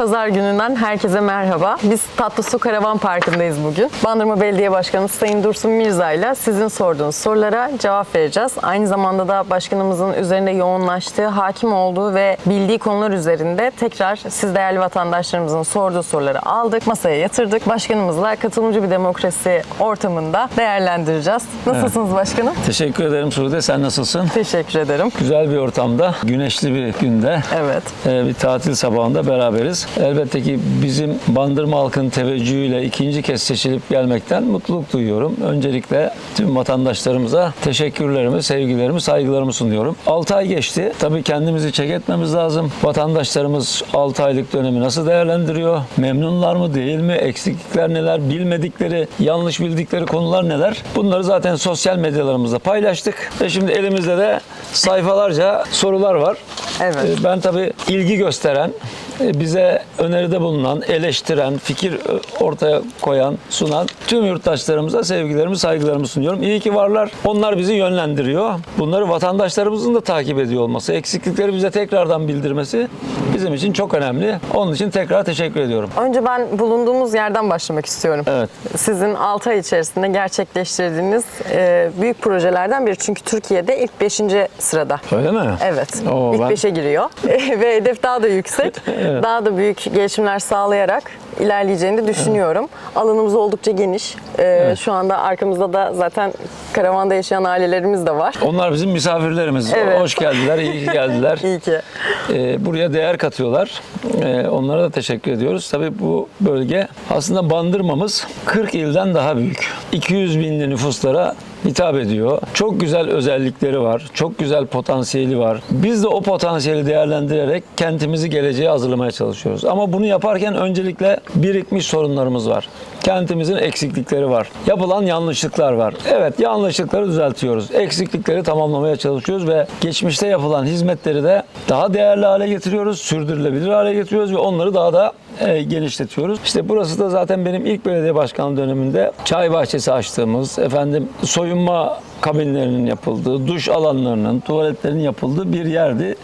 Pazar gününden herkese merhaba. Biz Tatlı Su Karavan Parkı'ndayız bugün. Bandırma Belediye Başkanı Sayın Dursun Mirza ile sizin sorduğunuz sorulara cevap vereceğiz. Aynı zamanda da başkanımızın üzerinde yoğunlaştığı, hakim olduğu ve bildiği konular üzerinde tekrar siz değerli vatandaşlarımızın sorduğu soruları aldık, masaya yatırdık. Başkanımızla katılımcı bir demokrasi ortamında değerlendireceğiz. Nasılsınız başkanım? Teşekkür ederim Sude. Sen nasılsın? Teşekkür ederim. Güzel bir ortamda, güneşli bir günde, Evet. e, bir tatil sabahında beraberiz. Elbette ki bizim Bandırma halkın teveccühüyle ikinci kez seçilip gelmekten mutluluk duyuyorum. Öncelikle tüm vatandaşlarımıza teşekkürlerimi, sevgilerimi, saygılarımı sunuyorum. 6 ay geçti. Tabii kendimizi çek etmemiz lazım. Vatandaşlarımız 6 aylık dönemi nasıl değerlendiriyor? Memnunlar mı, değil mi? Eksiklikler neler? Bilmedikleri, yanlış bildikleri konular neler? Bunları zaten sosyal medyalarımızda paylaştık. Ve şimdi elimizde de sayfalarca sorular var. Evet. Ee, Ben tabii ilgi gösteren, e, öneride bulunan, eleştiren, fikir ortaya koyan, sunan tüm yurttaşlarımıza sevgilerimi, saygılarımı sunuyorum. İyi ki varlar. Onlar bizi yönlendiriyor. Bunları vatandaşlarımızın da takip ediyor olması, eksiklikleri bize tekrardan bildirmesi bizim için çok önemli. Onun için tekrar teşekkür ediyorum. Önce ben bulunduğumuz yerden başlamak istiyorum. Evet. Sizin 6 ay içerisinde gerçekleştirdiğiniz e, büyük projelerden biri. Çünkü Türkiye'de ilk 5. sırada. Öyle mi? Evet. Oo, ilk ben- 5'e giriyor. Ve hedef daha da yüksek. Daha da büyük gelişimler sağlayarak ilerleyeceğini düşünüyorum. Alanımız oldukça geniş. E, Şu anda arkamızda da zaten karavanda yaşayan ailelerimiz de var. Onlar bizim misafirlerimiz. Evet. Hoş geldiler, iyi ki geldiler. İyi ki. Ee, buraya değer katıyorlar. Ee, onlara da teşekkür ediyoruz. Tabii bu bölge aslında bandırmamız 40 ilden daha büyük. 200 binli nüfuslara hitap ediyor. Çok güzel özellikleri var. Çok güzel potansiyeli var. Biz de o potansiyeli değerlendirerek kentimizi geleceğe hazırlamaya çalışıyoruz. Ama bunu yaparken öncelikle birikmiş sorunlarımız var. Kentimizin eksiklikleri var. Yapılan yanlışlıklar var. Evet yanlışlıkları düzeltiyoruz. Eksiklikleri tamamlamaya çalışıyoruz ve geçmişte yapılan hizmetleri de daha değerli hale getiriyoruz. Sürdürülebilir hale getiriyoruz ve onları daha da e, genişletiyoruz. İşte burası da zaten benim ilk belediye başkanlığı döneminde çay bahçesi açtığımız, efendim soyunma kabinlerinin yapıldığı, duş alanlarının, tuvaletlerin yapıldığı bir yerdi.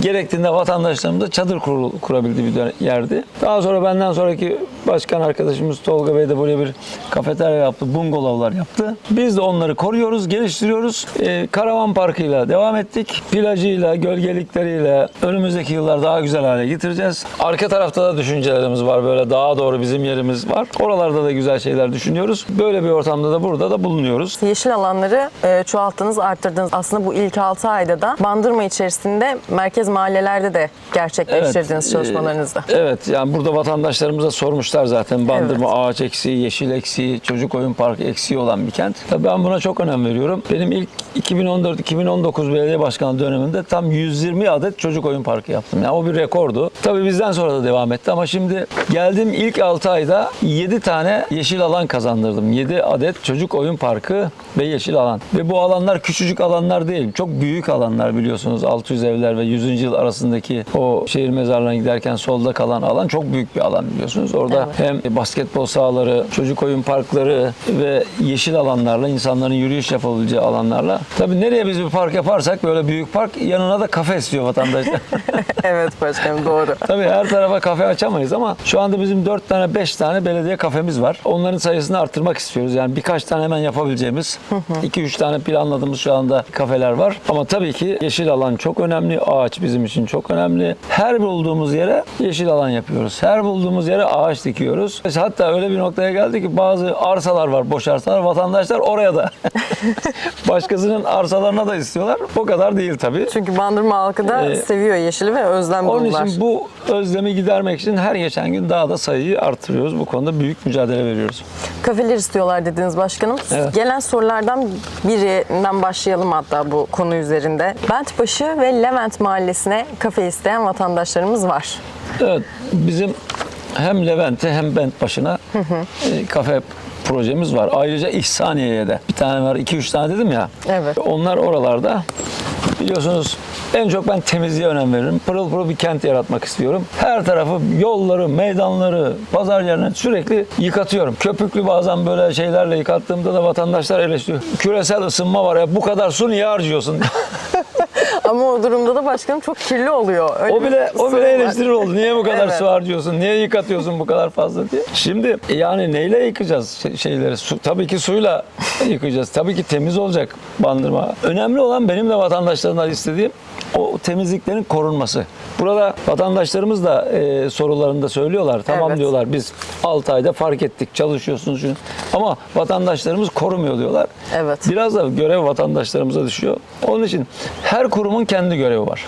Gerektiğinde vatandaşlarımız da çadır kurul, kurabildiği bir yerdi. Daha sonra benden sonraki başkan arkadaşımız Tolga Bey de buraya bir kafeterya yaptı, bungalovlar yaptı. Biz de onları koruyoruz, geliştiriyoruz. Ee, karavan parkıyla devam ettik. Plajıyla, gölgelikleriyle önümüzdeki yıllar daha güzel hale getireceğiz. Arka tarafta da düşüncelerimiz var. Böyle daha doğru bizim yerimiz var. Oralarda da güzel şeyler düşünüyoruz. Böyle bir ortamda da burada da bulunuyoruz. Yeşil alanları e, çoğalttınız, arttırdınız. Aslında bu ilk 6 ayda da Bandırma içerisinde merkez mahallelerde de gerçekleştirdiğiniz e, çalışmalarınızda. Evet yani burada vatandaşlarımıza sormuşlar zaten bandırma ağaç eksiği, yeşil eksiği, çocuk oyun parkı eksiği olan bir kent. Tabii ben buna çok önem veriyorum. Benim ilk 2014-2019 belediye başkanlığı döneminde tam 120 adet çocuk oyun parkı yaptım. Yani o bir rekordu. Tabii bizden sonra da devam etti ama şimdi geldiğim ilk 6 ayda 7 tane yeşil alan kazandırdım. 7 adet çocuk oyun parkı ve yeşil alan. Ve bu alanlar küçücük alanlar değil. Çok büyük alanlar biliyorsunuz. 600 evler ve 100. yıl arasındaki o şehir mezarlığına giderken solda kalan alan çok büyük bir alan biliyorsunuz. Orada hem basketbol sahaları, çocuk oyun parkları ve yeşil alanlarla insanların yürüyüş yapabileceği alanlarla. Tabii nereye biz bir park yaparsak böyle büyük park yanına da kafe istiyor vatandaşlar. evet başkanım doğru. Tabii her tarafa kafe açamayız ama şu anda bizim 4 tane 5 tane belediye kafemiz var. Onların sayısını arttırmak istiyoruz. Yani birkaç tane hemen yapabileceğimiz 2-3 tane planladığımız şu anda kafeler var. Ama tabii ki yeşil alan çok önemli. Ağaç bizim için çok önemli. Her bulduğumuz yere yeşil alan yapıyoruz. Her bulduğumuz yere ağaç dikiyoruz. Hatta öyle bir noktaya geldi ki bazı arsalar var, boş arsalar. Vatandaşlar oraya da başkasının arsalarına da istiyorlar. O kadar değil tabii. Çünkü Bandırma halkı da Ee, seviyor yeşili ve özlem Onun duyular. için bu özlemi gidermek için her geçen gün daha da sayıyı artırıyoruz. Bu konuda büyük mücadele veriyoruz. Kafeler istiyorlar dediniz başkanım. Evet. Gelen sorulardan birinden başlayalım hatta bu konu üzerinde. Bentbaşı ve Levent mahallesine kafe isteyen vatandaşlarımız var. Evet, bizim hem Levent'e hem Bentbaşı'na e, kafe projemiz var. Ayrıca İhsaniye'ye de bir tane var, iki üç tane dedim ya. Evet. Onlar oralarda. Biliyorsunuz en çok ben temizliğe önem veririm. Pırıl pırıl bir kent yaratmak istiyorum. Her tarafı yolları, meydanları, pazar yerlerini sürekli yıkatıyorum. Köpüklü bazen böyle şeylerle yıkattığımda da vatandaşlar eleştiriyor. Küresel ısınma var ya bu kadar su niye harcıyorsun? Ama o durumda da başkanım çok kirli oluyor. Öyle O bile o bile eleştiri oldu. Niye bu kadar Evet. su harcıyorsun? Niye yıkatıyorsun bu kadar fazla diye. Şimdi yani neyle yıkayacağız şey- şeyleri? Su, tabii ki suyla yıkayacağız. Tabii ki temiz olacak bandırma. Önemli olan benim de vatandaşlarımdan istediğim o temizliklerin korunması. Burada vatandaşlarımız da e, sorularında söylüyorlar. Tamam Evet. diyorlar biz 6 ayda fark ettik çalışıyorsunuz şunu. Ama vatandaşlarımız korumuyor diyorlar. Evet. Biraz da görev vatandaşlarımıza düşüyor. Onun için her kurumun kendi görevi var.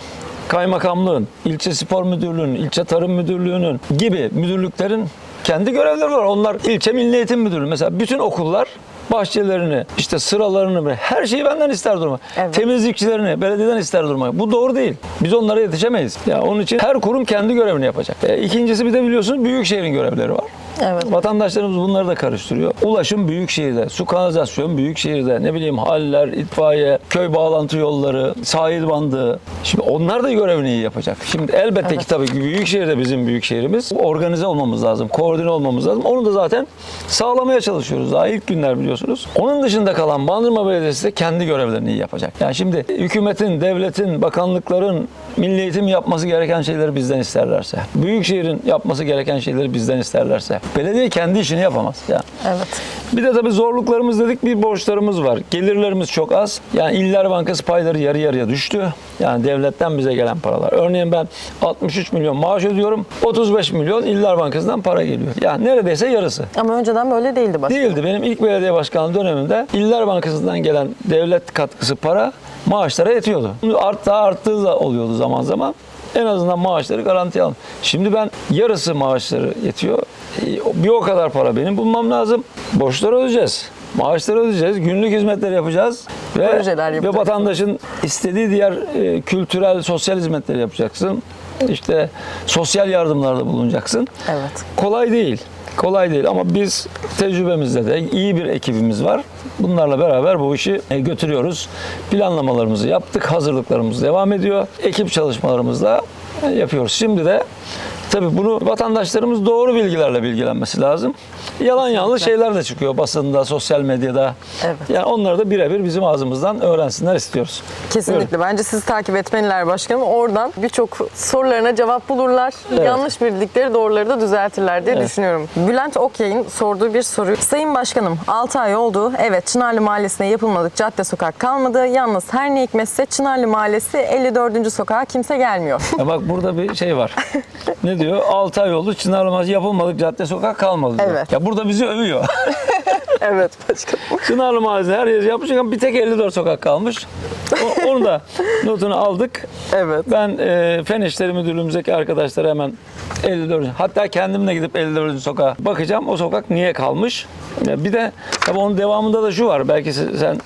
Kaymakamlığın, ilçe spor müdürlüğünün, ilçe tarım müdürlüğünün gibi müdürlüklerin kendi görevleri var. Onlar ilçe milli eğitim müdürlüğü. Mesela bütün okullar bahçelerini, işte sıralarını, her şeyi benden ister durma. Evet. Temizlikçilerini belediyeden ister durma. Bu doğru değil. Biz onlara yetişemeyiz. Ya onun için her kurum kendi görevini yapacak. E, ikincisi bir de biliyorsunuz büyükşehirin görevleri var. Evet. Vatandaşlarımız bunları da karıştırıyor. Ulaşım büyük şehirde, su kanalizasyon büyük şehirde, ne bileyim haller, itfaiye, köy bağlantı yolları, sahil bandı. Şimdi onlar da görevini iyi yapacak. Şimdi elbette ki tabii ki büyük şehirde bizim büyük şehrimiz. Organize olmamız lazım, koordine olmamız lazım. Onu da zaten sağlamaya çalışıyoruz. Daha ilk günler biliyorsunuz. Onun dışında kalan Bandırma Belediyesi de kendi görevlerini iyi yapacak. Yani şimdi hükümetin, devletin, bakanlıkların milli eğitim yapması gereken şeyleri bizden isterlerse, büyükşehirin yapması gereken şeyleri bizden isterlerse, belediye kendi işini yapamaz. Yani. Evet. Bir de tabii zorluklarımız dedik bir borçlarımız var. Gelirlerimiz çok az. Yani İller Bankası payları yarı yarıya düştü. Yani devletten bize gelen paralar. Örneğin ben 63 milyon maaş ödüyorum. 35 milyon İller Bankası'ndan para geliyor. Yani neredeyse yarısı. Ama önceden böyle değildi başkanım. Değildi. Benim ilk belediye başkanlığı dönemimde İller Bankası'ndan gelen devlet katkısı para maaşlara yetiyordu. Art daha arttığı da oluyordu zaman zaman. En azından maaşları garantiye alın. Şimdi ben yarısı maaşları yetiyor. E, Bir o kadar para benim bulmam lazım. Borçları ödeyeceğiz. Maaşları ödeyeceğiz. Günlük hizmetler yapacağız. Ve, Projeler ve vatandaşın istediği diğer e, kültürel, sosyal hizmetleri yapacaksın. İşte sosyal yardımlarda bulunacaksın. Evet. Kolay değil. Kolay değil ama biz tecrübemizde de iyi bir ekibimiz var. Bunlarla beraber bu işi e, götürüyoruz. Planlamalarımızı yaptık, hazırlıklarımız devam ediyor. Ekip çalışmalarımızla e, yapıyoruz. Şimdi de tabii bunu vatandaşlarımız doğru bilgilerle bilgilenmesi lazım. Yalan yanlış şeyler de çıkıyor basında, sosyal medyada. Evet. Yani onları da birebir bizim ağzımızdan öğrensinler istiyoruz. Kesinlikle. Bence sizi takip etmeliler başkanım. Oradan birçok sorularına cevap bulurlar. Evet. Yanlış bildikleri doğruları da düzeltirler diye Evet. düşünüyorum. Bülent Okyay'ın sorduğu bir soru. Sayın Başkanım 6 ay oldu. Evet Çınarlı Mahallesi'ne yapılmadık cadde sokak kalmadı. Yalnız her ne hikmetse Çınarlı Mahallesi 54. sokağa kimse gelmiyor. Ya bak burada bir şey var. ne diyor? 6 ay oldu Çınarlı Mahallesi yapılmadık cadde sokak kalmadı diyor. Evet. Ya burada bizi övüyor. evet başkanım. Çınarlı Mahallesi her yer yapmış ama bir tek 54 sokak kalmış. O- onu da notunu aldık. Evet. Ben e, Fen İşleri Müdürlüğümüzdeki arkadaşlara hemen 54. Hatta kendim de gidip 54. sokağa bakacağım. O sokak niye kalmış? Ya Bir de tabii onun devamında da şu var. Belki se- sen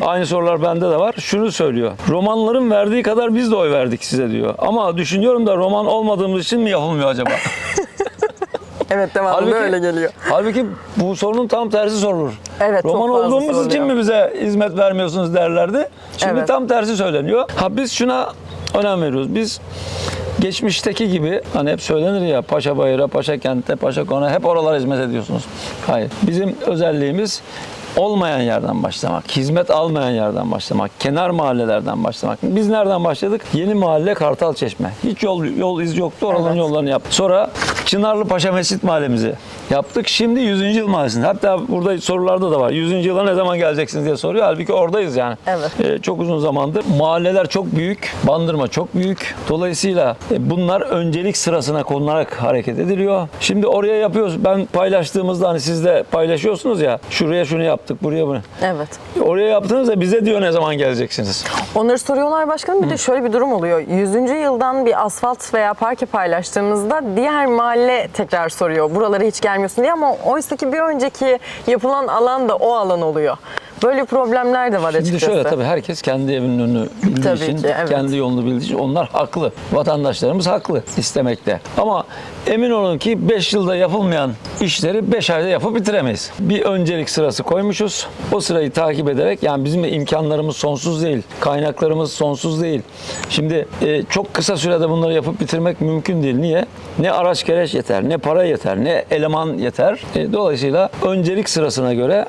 aynı sorular bende de var. Şunu söylüyor. Romanların verdiği kadar biz de oy verdik size diyor. Ama düşünüyorum da roman olmadığımız için mi yapılmıyor acaba? Evet devamında öyle geliyor. Halbuki bu sorunun tam tersi sorulur. Evet, Roman olduğumuz için mi bize hizmet vermiyorsunuz derlerdi. Şimdi Evet. tam tersi söyleniyor. Ha biz şuna önem veriyoruz. Biz geçmişteki gibi hani hep söylenir ya Paşa Bayır'a, Paşa Kent'e, Paşa Konağa hep oralara hizmet ediyorsunuz. Hayır. Bizim özelliğimiz olmayan yerden başlamak, hizmet almayan yerden başlamak, kenar mahallelerden başlamak. Biz nereden başladık? Yeni mahalle Kartal Çeşme. Hiç yol yol iz yoktu. Oraların Evet. yollarını yaptık. Sonra Çınarlı Paşa Mescit Mahallemizi yaptık. Şimdi 100. yıl mahallesinde. Hatta burada sorularda da var. 100. yıla ne zaman geleceksiniz diye soruyor. Halbuki oradayız yani. Evet. Ee, çok uzun zamandır. Mahalleler çok büyük. Bandırma çok büyük. Dolayısıyla e, bunlar öncelik sırasına konularak hareket ediliyor. Şimdi oraya yapıyoruz. Ben paylaştığımızda hani siz de paylaşıyorsunuz ya. Şuraya şunu yaptık, buraya bunu. Evet. Oraya yaptığınızda bize diyor ne zaman geleceksiniz. Onları soruyorlar başkanım. Bir de şöyle bir durum oluyor. 100. yıldan bir asfalt veya parke paylaştığımızda diğer mahalle tekrar soruyor. Buralara hiç gelmiyorsun diye ama oysa ki bir önceki yapılan alan da o alan oluyor. Böyle problemler de var Şimdi açıkçası. şöyle tabii herkes kendi evinin önünü bildiği Tabii için, ki, evet. kendi yolunu bildiği için onlar haklı. Vatandaşlarımız haklı istemekte. Ama emin olun ki 5 yılda yapılmayan işleri 5 ayda yapıp bitiremeyiz. Bir öncelik sırası koymuşuz. O sırayı takip ederek yani bizim de imkanlarımız sonsuz değil. Kaynaklarımız sonsuz değil. Şimdi e, çok kısa sürede bunları yapıp bitirmek mümkün değil. Niye? Ne araç gereç yeter, ne para yeter, ne eleman yeter. E, dolayısıyla öncelik sırasına göre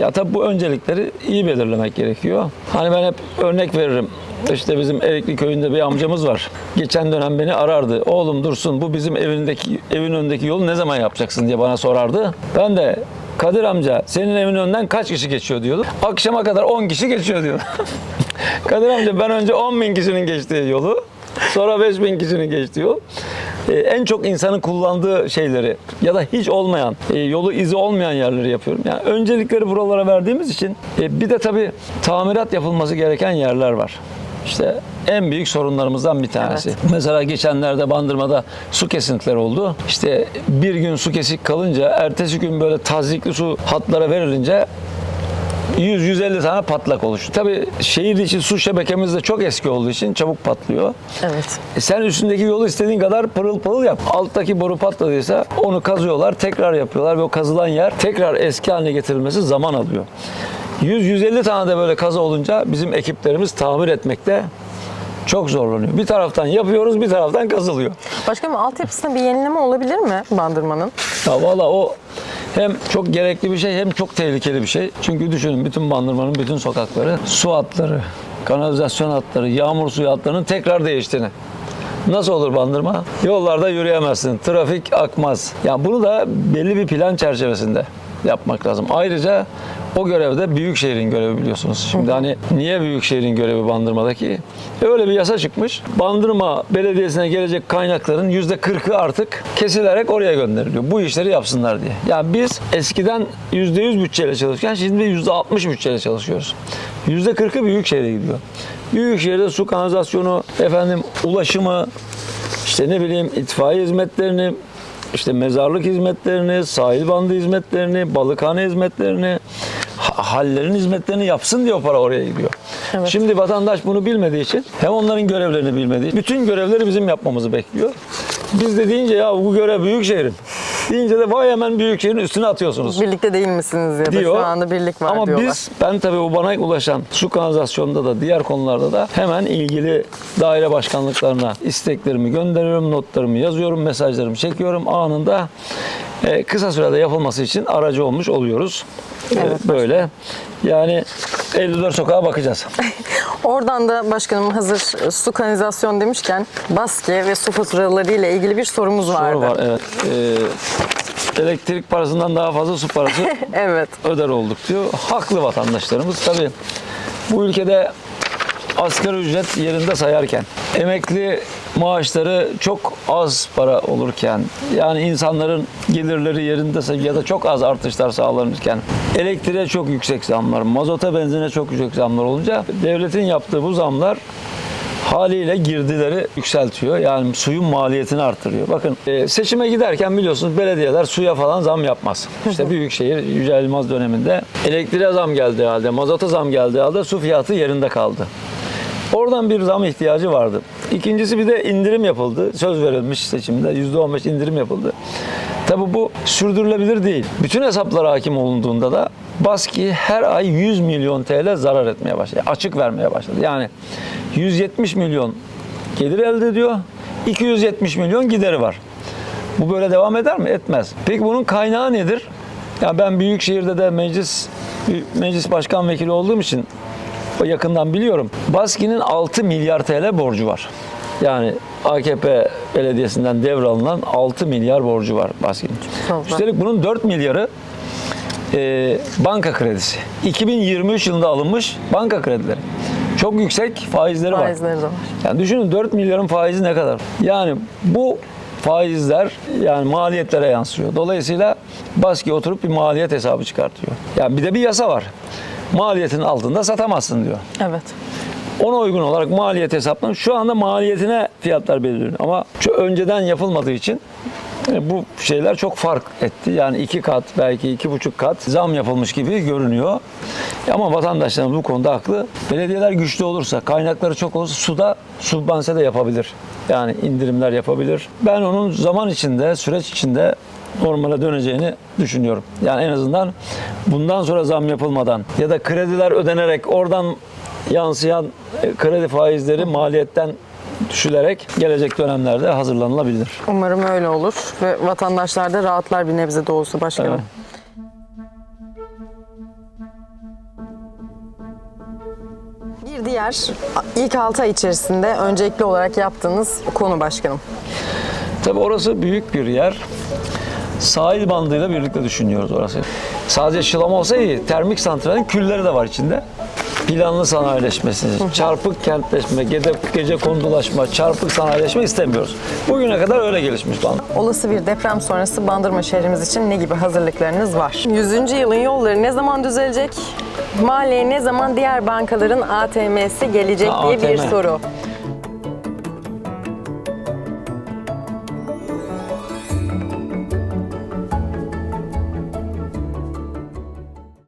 ya tabii bu öncelikleri iyi belirlemek gerekiyor. Hani ben hep örnek veririm. İşte bizim Erikli köyünde bir amcamız var. Geçen dönem beni arardı. Oğlum Dursun bu bizim evindeki evin önündeki yolu ne zaman yapacaksın diye bana sorardı. Ben de Kadir amca senin evin önünden kaç kişi geçiyor diyordu. Akşama kadar 10 kişi geçiyor diyordu. Kadir amca ben önce 10 bin kişinin geçtiği yolu sonra 5 bin kişinin geçtiği yol. Ee, en çok insanın kullandığı şeyleri ya da hiç olmayan, e, yolu izi olmayan yerleri yapıyorum. Yani öncelikleri buralara verdiğimiz için e, bir de tabii tamirat yapılması gereken yerler var. İşte en büyük sorunlarımızdan bir tanesi. Evet. Mesela geçenlerde Bandırma'da su kesintileri oldu. İşte bir gün su kesik kalınca ertesi gün böyle tazikli su hatlara verilince 100-150 tane patlak oluştu. Tabii şehir içi su şebekemiz de çok eski olduğu için çabuk patlıyor. Evet. E sen üstündeki yolu istediğin kadar pırıl pırıl yap. Alttaki boru patladıysa onu kazıyorlar, tekrar yapıyorlar ve o kazılan yer tekrar eski haline getirilmesi zaman alıyor. 100-150 tane de böyle kaza olunca bizim ekiplerimiz tamir etmekte çok zorlanıyor. Bir taraftan yapıyoruz, bir taraftan kazılıyor. Başkanım altyapısında bir yenileme olabilir mi Bandırma'nın? Ya valla o hem çok gerekli bir şey hem çok tehlikeli bir şey. Çünkü düşünün bütün Bandırma'nın bütün sokakları su hatları, kanalizasyon hatları, yağmur suyu hatlarının tekrar değiştiğini. Nasıl olur Bandırma? Yollarda yürüyemezsin, trafik akmaz. Ya bunu da belli bir plan çerçevesinde yapmak lazım. Ayrıca o görevde Büyükşehir'in görevi biliyorsunuz. Şimdi hani niye Büyükşehir'in görevi Bandırma'daki? E öyle bir yasa çıkmış. Bandırma Belediyesi'ne gelecek kaynakların %40'ı artık kesilerek oraya gönderiliyor. Bu işleri yapsınlar diye. Yani biz eskiden %100 bütçeyle çalışırken şimdi %60 bütçeyle çalışıyoruz. %40'ı Büyükşehir'e gidiyor. Büyükşehir'de su kanalizasyonu, efendim ulaşımı, işte ne bileyim itfaiye hizmetlerini, işte mezarlık hizmetlerini, sahil bandı hizmetlerini, balıkhane hizmetlerini, ha- hallerin hizmetlerini yapsın diye o para oraya gidiyor. Evet. Şimdi vatandaş bunu bilmediği için hem onların görevlerini bilmediği için bütün görevleri bizim yapmamızı bekliyor. Biz de deyince ya bu görev Büyükşehir'in. Deyince de vay hemen Büyükşehir'in üstüne atıyorsunuz Birlikte değil misiniz ya da diyor. şu anda birlik var Ama diyorlar. biz ben tabii bu bana ulaşan su kanalizasyonunda da diğer konularda da hemen ilgili daire başkanlıklarına isteklerimi gönderiyorum, notlarımı yazıyorum, mesajlarımı çekiyorum. Anında e, kısa sürede yapılması için aracı olmuş oluyoruz. E, Evet, böyle. Yani 54 sokağa bakacağız. Oradan da başkanım hazır su kanalizasyon demişken baske ve su faturaları ile ilgili bir sorumuz vardı. Soru var evet. E, elektrik parasından daha fazla su parası Evet. öder olduk diyor. Haklı vatandaşlarımız. Tabii bu ülkede asgari ücret yerinde sayarken, emekli maaşları çok az para olurken, yani insanların gelirleri yerinde ya da çok az artışlar sağlanırken, elektriğe çok yüksek zamlar, mazota benzine çok yüksek zamlar olunca devletin yaptığı bu zamlar haliyle girdileri yükseltiyor. Yani suyun maliyetini arttırıyor. Bakın e, seçime giderken biliyorsunuz belediyeler suya falan zam yapmaz. İşte Büyükşehir Yücel Yılmaz döneminde elektriğe zam geldiği halde, mazota zam geldiği halde su fiyatı yerinde kaldı. Oradan bir zam ihtiyacı vardı. İkincisi bir de indirim yapıldı. Söz verilmiş seçimde %15 indirim yapıldı. Tabi bu sürdürülebilir değil. Bütün hesaplara hakim olunduğunda da Baski her ay 100 milyon TL zarar etmeye başladı. Açık vermeye başladı. Yani 170 milyon gelir elde ediyor. 270 milyon gideri var. Bu böyle devam eder mi? Etmez. Peki bunun kaynağı nedir? Ya ben Büyükşehir'de de meclis meclis başkan vekili olduğum için yakından biliyorum. Baski'nin 6 milyar TL borcu var. Yani AKP belediyesinden devralınan 6 milyar borcu var Baski'nin. Üstelik bunun 4 milyarı e, banka kredisi. 2023 yılında alınmış banka kredileri. Çok yüksek faizleri, var. Faizleri de var. Yani düşünün 4 milyarın faizi ne kadar? Yani bu faizler yani maliyetlere yansıyor. Dolayısıyla Baski oturup bir maliyet hesabı çıkartıyor. Yani bir de bir yasa var. Maliyetin altında satamazsın diyor. Evet. Ona uygun olarak maliyet hesaplanıyor. Şu anda maliyetine fiyatlar belirleniyor. Ama önceden yapılmadığı için e, bu şeyler çok fark etti. Yani iki kat belki iki buçuk kat zam yapılmış gibi görünüyor. Ama vatandaşlarımız bu konuda haklı. Belediyeler güçlü olursa, kaynakları çok olursa suda subvanse de yapabilir. Yani indirimler yapabilir. Ben onun zaman içinde, süreç içinde normale döneceğini düşünüyorum. Yani en azından bundan sonra zam yapılmadan ya da krediler ödenerek oradan yansıyan e, kredi faizleri maliyetten düşülerek gelecek dönemlerde hazırlanılabilir. Umarım öyle olur ve vatandaşlar da rahatlar bir nebze de olsa başkanım. Evet. Bir diğer ilk 6 ay içerisinde öncelikli olarak yaptığınız konu başkanım. Tabii orası büyük bir yer. Sahil bandıyla birlikte düşünüyoruz orası. Sadece şılama olsa iyi. Termik santralin külleri de var içinde. Planlı sanayileşmesi, çarpık kentleşme, gece, gece kondulaşma, çarpık sanayileşme istemiyoruz. Bugüne kadar öyle gelişmiş bandı. Olası bir deprem sonrası Bandırma şehrimiz için ne gibi hazırlıklarınız var? 100. yılın yolları ne zaman düzelecek? Mahalleye ne zaman diğer bankaların ATM'si gelecek Ha, diye bir ATM. soru.